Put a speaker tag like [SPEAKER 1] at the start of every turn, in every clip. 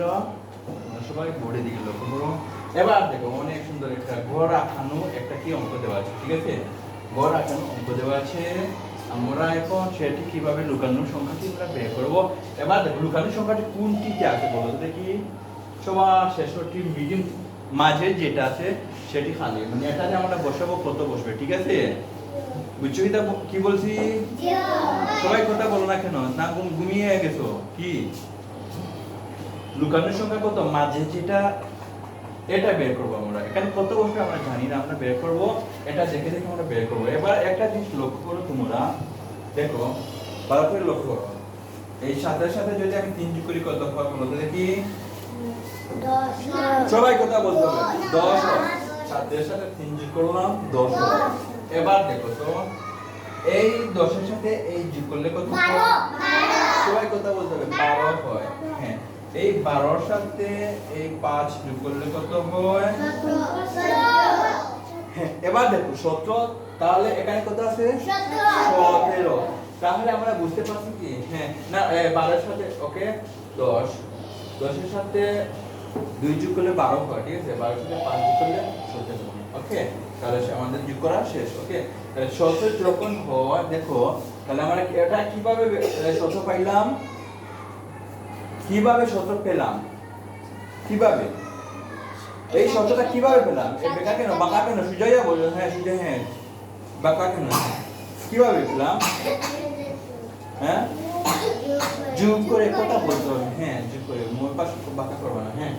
[SPEAKER 1] সবাই দিকে লক্ষ্য করো। এবার দেখো অনেক সুন্দর একটা ঘর আঁকানো একটা কি অঙ্ক দেওয়া আছে ঠিক আছে? ঘর আঁকানো অঙ্ক দেওয়া আছে। আমরা এখন সেটি কীভাবে লুকানোর সংখ্যাটি আমরা বের করব? এবার দেখো লুকানোর সংখ্যাটি কোনটিতে আছে বলো দেখি। সবার শেষটি মিডিয়াম মাঝে যেটা আছে সেটি খালি। মানে এখানে আমরা বসাবো কত বসবে ঠিক আছে? বুঝছ কি কি বলছি? সবাই কথা বলো না কেন? না ঘুম- ঘুমিয়ে গেছো? কি? লুকানোর সংখ্যা কত? মাঝে যেটা এটা বের করব আমরা। এখানে কত বসবে আমরা জানি না আমরা বের করব। এটা দেখে দেখে আমরা বের করব। এবার একটা জিনিস লক্ষ্য করো তোমরা। দেখো ভালো করে লক্ষ্য করো। এই সাথে সাথে যদি আমি তিন যোগ করি কত হয় বলো? তো দেখি সবাই কথা বলতে হবে। দশ। সাতের সাথে তিন যোগ করলাম দশ এবার দেখো তো এই দশের সাথে এই যোগ করলে কত? সবাই কথা বলতে হবে। বারো হ্যাঁ। এই বারোর সাথে এই পাঁচ যোগ করলে কত হয়? এবার দেখো সতেরো তাহলে এখানে কত আছে? সতেরো। তাহলে আমরা বুঝতে পারছি কি? হ্যাঁ না বারোর সাথে ওকে দশ। দশের সাথে দুই যোগ করলে বারো হয় ঠিক আছে? বারোর সাথে পাঁচ যোগ করলে সতেরো ওকে? তাহলে আমাদের যোগ করা শেষ ওকে? তাহলে সতেরো যখন হয় দেখো তাহলে আমরা এটা কীভাবে সতেরো পাইলাম? কীভাবে সতেরো পেলাম? কীভাবে? এই শব্দটা কীভাবে পেলাম? এই বেকা কেন? বাঁকা কেন? সুজয়া বলল হ্যাঁ সুজয় হ্যাঁ বাঁকা কেন? কীভাবে পেলাম? হ্যাঁ? করে কথা বলতে হবে। হ্যাঁ যোগ করে। মোর পাশে বাঁকা না। হ্যাঁ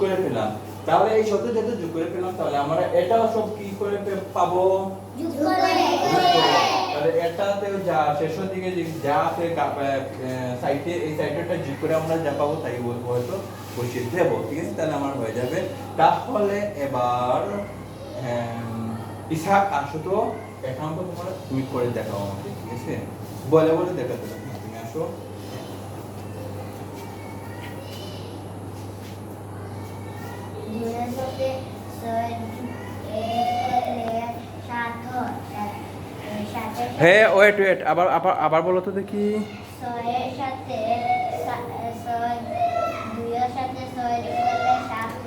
[SPEAKER 1] করে পেলাম। তাহলে এই শব্দ যেহেতু যোগ করে পেলাম, তাহলে আমরা এটাও সব কি করে পাবো? করে। যা, শেষের দিকে যা আছে সাইটে এই সাইডটা যোগ করে আমরা যা পাবো তাই বলব হয়তো বসিয়ে দেবো, ঠিক আছে? তাহলে আমার হয়ে যাবে। তাহলে এবার ইসাক আসো তো। এখন তো তোমার তুমি করে দেখাও আমাকে, ঠিক আছে? বলে বলে দেখাতে তুমি আসো। হ্যাঁ ওয়েট ওয়েট আবার আবার আবার বলো তো দেখি।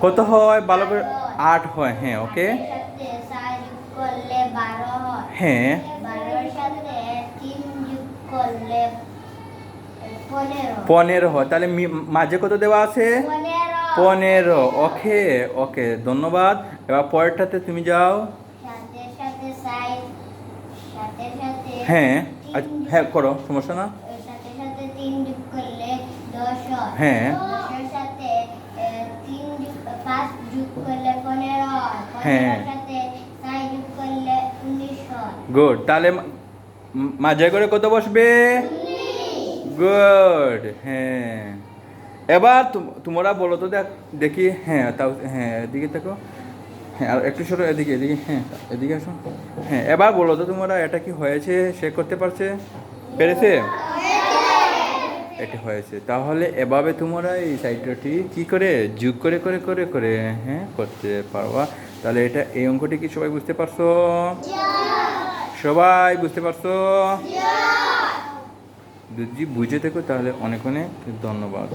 [SPEAKER 1] কত হয়? ভালো করে আট হয় হ্যাঁ ওকে
[SPEAKER 2] হয়। পনেরো
[SPEAKER 1] হয়। তাহলে মাঝে কত দেওয়া আছে?
[SPEAKER 2] পনেরো।
[SPEAKER 1] ওকে ওকে ধন্যবাদ। এবার পরেরটাতে তুমি যাও
[SPEAKER 2] সাতের সাথে চার সাতের সাথে
[SPEAKER 1] হ্যাঁ হ্যাঁ করো সমস্যা না?
[SPEAKER 2] হয়।
[SPEAKER 1] হ্যাঁ। গুড। তাহলে মাঝে করে কত বসবে? গুড হ্যাঁ। এবার তুম- তোমরা বলো তো দেখ দেখি হ্যাঁ তাও হ্যাঁ এদিকে দেখো। হ্যাঁ আর একটু সরো এদিকে এদিকে হ্যাঁ এদিকে আসো। হ্যাঁ এবার বলো তো তোমরা এটা কি হয়েছে সে করতে পারছে? পেরেছে? এটা হয়েছে। তাহলে এভাবে তোমরা এই সাইডটি কি করে যোগ করে করে করে করে হ্যাঁ করতে পারবা? তাহলে এটা এই অঙ্কটি কি সবাই বুঝতে পারছ? সবাই বুঝতে পারছ? যদি বুঝে থেকো তাহলে অনেক অনেক ধন্যবাদ।